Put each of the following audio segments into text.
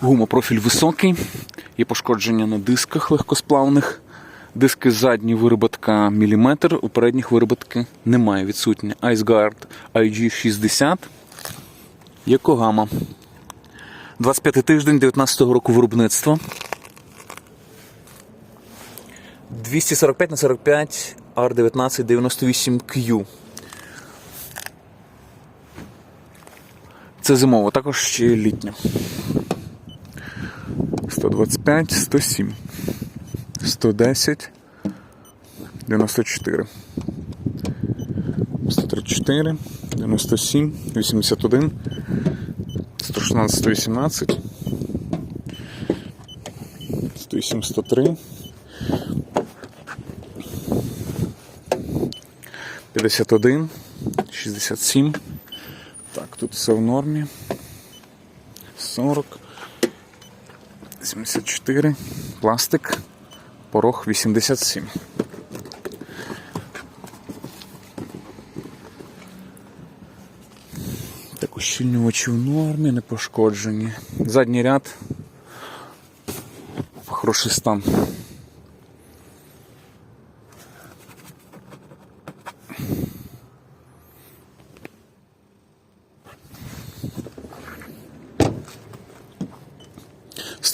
Гумопрофіль високий, є пошкодження на дисках легкосплавних. Диски задні вироботка міліметр, у передніх вироботки немає відсутні. IceGuard IG60. Йокогама. 25 тиждень 19-го року виробництва. 245 на 45 R19 98Q. Це зимово, також ще літня. 125, 107, 110, 94, 134, 97, 81, 116, 118, 108, 103, 51, 67. Так, тут все в нормі. 40. 74. Пластик. Порог 87. Так, ущільнювачі в нормі, не пошкоджені. Задній ряд. Хороший стан.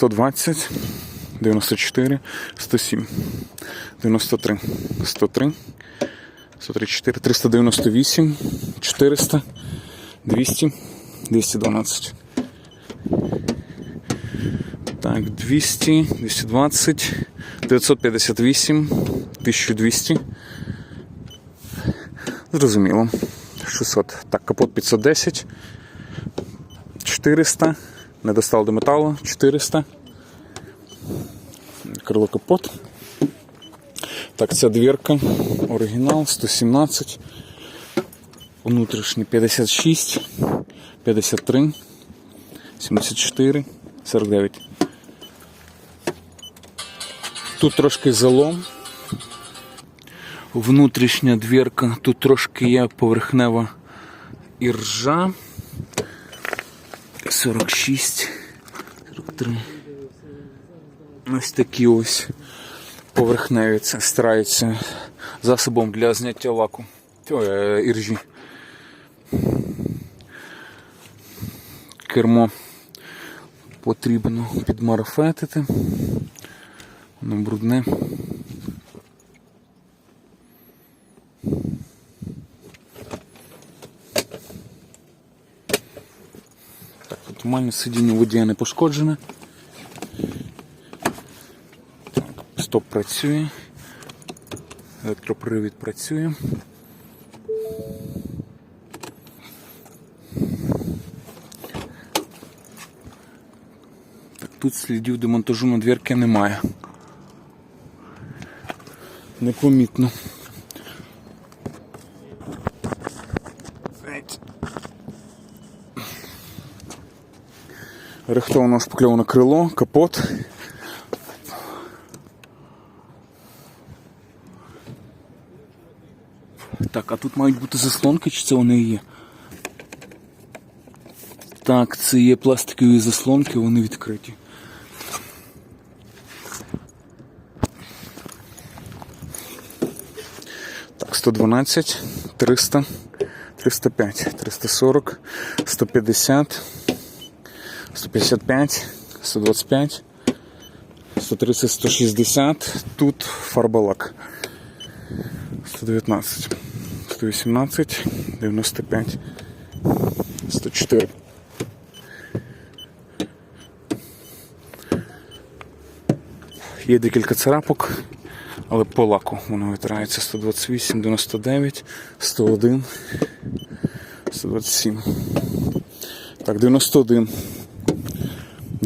120, 94, 107, 93, 103, 134, 398, 400, 200, 212. Так, 200, 220, 958, 1200. Зрозуміло. 600. Так, капот 510, 400. Не достав до металу, 400. Крило капот. Так, ця двірка. Оригінал 117. Внутрішній 56, 53, 74, 49. Тут трошки залом. Внутрішня двірка, тут трошки є поверхнева іржа. 46, 43. Ось такі ось поверхневі стараються засобом для зняття лаку. Е, іржі. Кермо потрібно підмарафетити. Воно брудне. Так, сидіння водія не пошкоджене. Так, стоп працює. Електропривід працює. Так, тут слідів демонтажу на двірки немає. Непомітно. Рихтовано шпакльоване крило, капот. Так, а тут мають бути заслонки, чи це вони є? Так, це є пластикові заслонки, вони відкриті. Так, 112, 300, 305, 340, 150, 155, 125, 130, 160. Тут фарбалак. 119, 118, 95, 104. Є декілька царапок, але по лаку воно витирається 128, 99, 101, 127. Так, 91,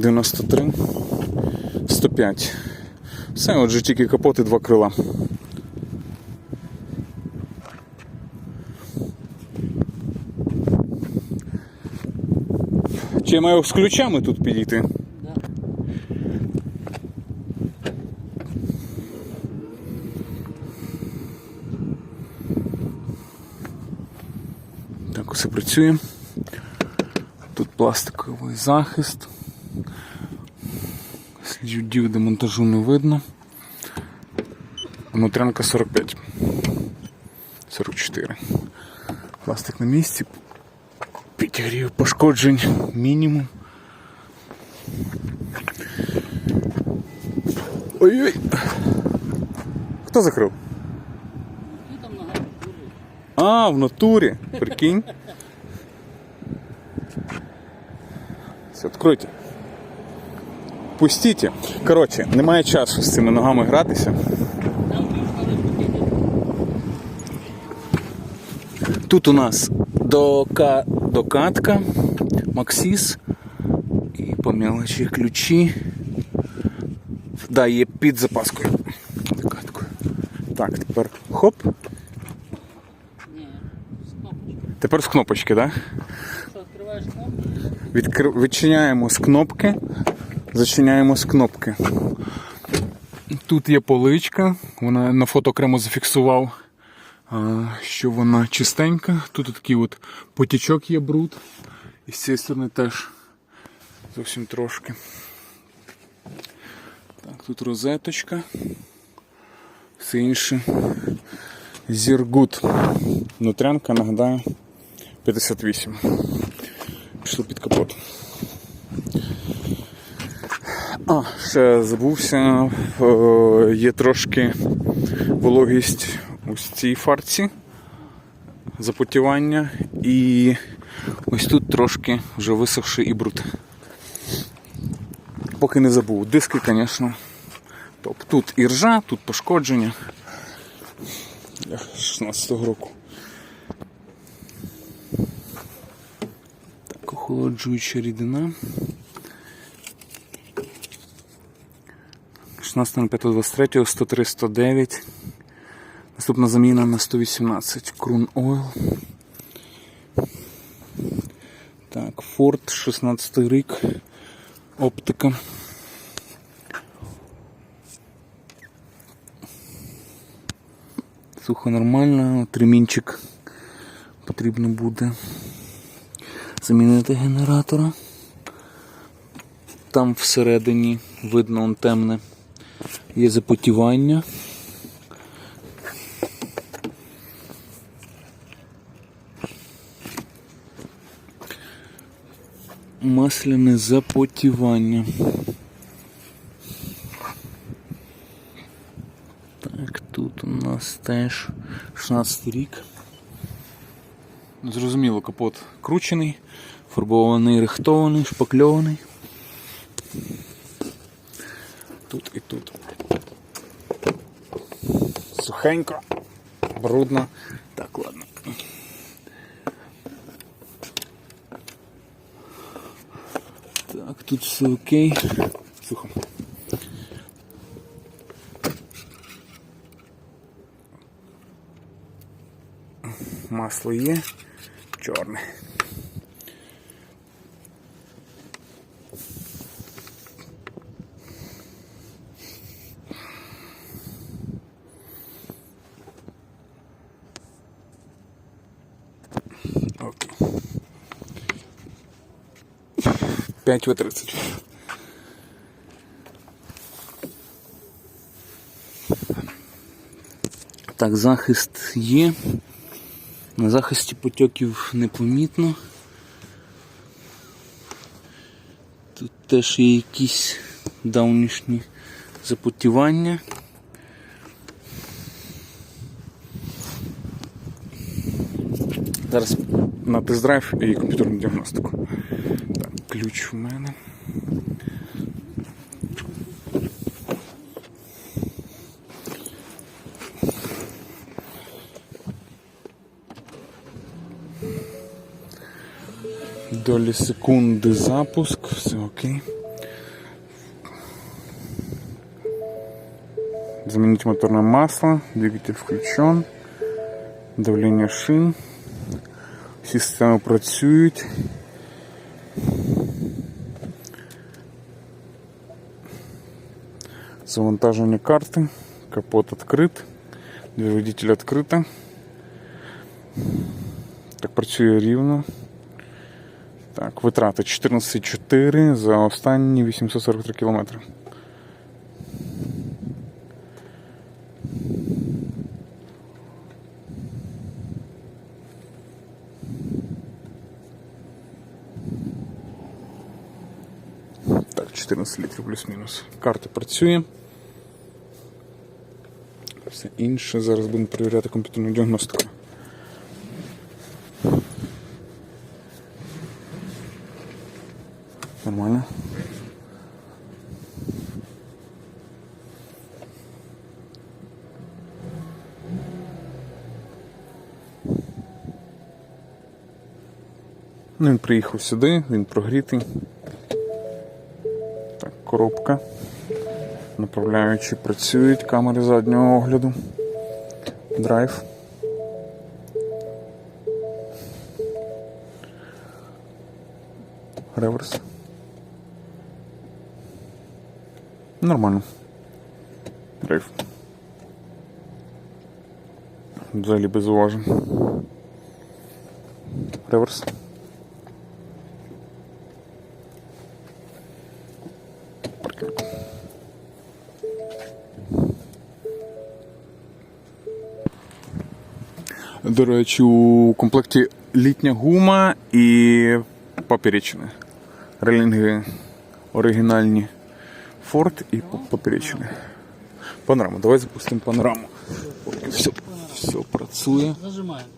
93, 105. Все, отже, тільки капот і два крила. Чи я маю з ключами тут підійти? Так, усе працює. Тут пластиковий захист. Слідів демонтажу не видно. Внутрянка 45. 44. Пластик на місці. Підігрів пошкоджень мінімум. Ой-ой. Хто закрив? А, в натурі. Прикинь. Все, откройте. Пустіть. Коротше, немає часу з цими ногами гратися. Тут у нас дока... докатка, Максіс і по мелочі ключі. Да, є під запаскою. Докаткою. Так, тепер хоп. Тепер з кнопочки, так? Да? Що, відкриваєш кнопку? Відкр... Відчиняємо з кнопки, зачиняємо з кнопки. Тут є поличка, вона на фото окремо зафіксував, що вона чистенька. Тут такий от потічок є бруд. І з цієї сторони теж зовсім трошки. Так, тут розеточка. Все інше. Зіргут. Внутрянка, нагадаю, 58 пішло під капот. А, ще забувся, е, є трошки вологість ось цій фарці запотівання і ось тут трошки вже висохший і бруд. Поки не забув. Диски, звісно. Тобто тут і ржа, тут пошкодження. Я 16-го року. Так, охолоджуюча рідина. 16.05.23, 103, 109. Наступна заміна на 118. Крун Ойл. Так, Ford, 16 рік. Оптика. Сухо нормально, тримінчик потрібно буде замінити генератора. Там всередині видно он темне. Є запотівання. Масляне запотівання. Так, тут у нас теж 16 рік. Зрозуміло, капот кручений, фарбований, рихтований, шпакльований. Тут і тут. Сухенько, брудно. Так, ладно. Так, тут все окей. Сухо. Масло є, чорне. Окей. 5 в 30. Так, захист є. На захисті потьоків непомітно. Тут теж є якісь давнішні запотівання. Зараз на тест-драйв і комп'ютерну діагностику. Ключ у мене. Долі секунди запуск, все окей. Заменить моторное масло, двигатель включен, давление шин, системи працюють. завантажені карти, капот відкрит, двір водителя відкрита. Так, працює рівно. Так, витрати 14,4 за останні 843 кілометри. Так, 14 літрів плюс-мінус. Карта працює. Все інше зараз будемо перевіряти комп'ютерну діагностику. Нормально. Ну, він приїхав сюди, він прогрітий. Так, коробка. Направляючі працюють, камери заднього огляду. Драйв. Реверс. Нормально. Драйв. Взагалі без уважень. Реверс. Паркінг. До речі, у комплекті літня гума і поперечини. Релінги оригінальні Ford і по- поперечини. Панораму. Давай запустимо панораму. Все, все працює. Зажимаємо.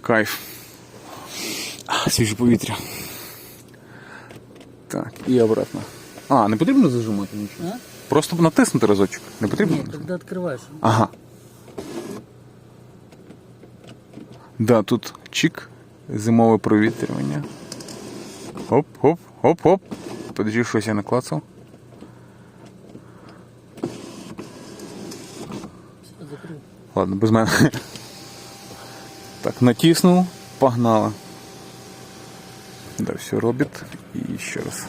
Кайф. А, Свіже повітря. Так, і обратно. А, не потрібно зажимати нічого. А? Просто натиснути разочок. Не потрібно? Нет, когда открываешь. Ага. Да, тут чик, зимове провітрювання. Хоп, хоп, хоп, хоп. Подожди, щось я наклацав. Всё, закрыл. Ладно, без мене. Так, натиснув, погнала. Да, все робить. І ще раз.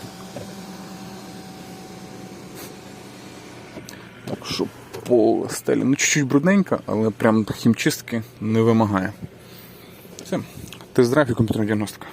Так, що по стелі. Ну, чуть-чуть брудненько, але прям хімчистки не вимагає. Все. Тест-драйв і комп'ютерна діагностика.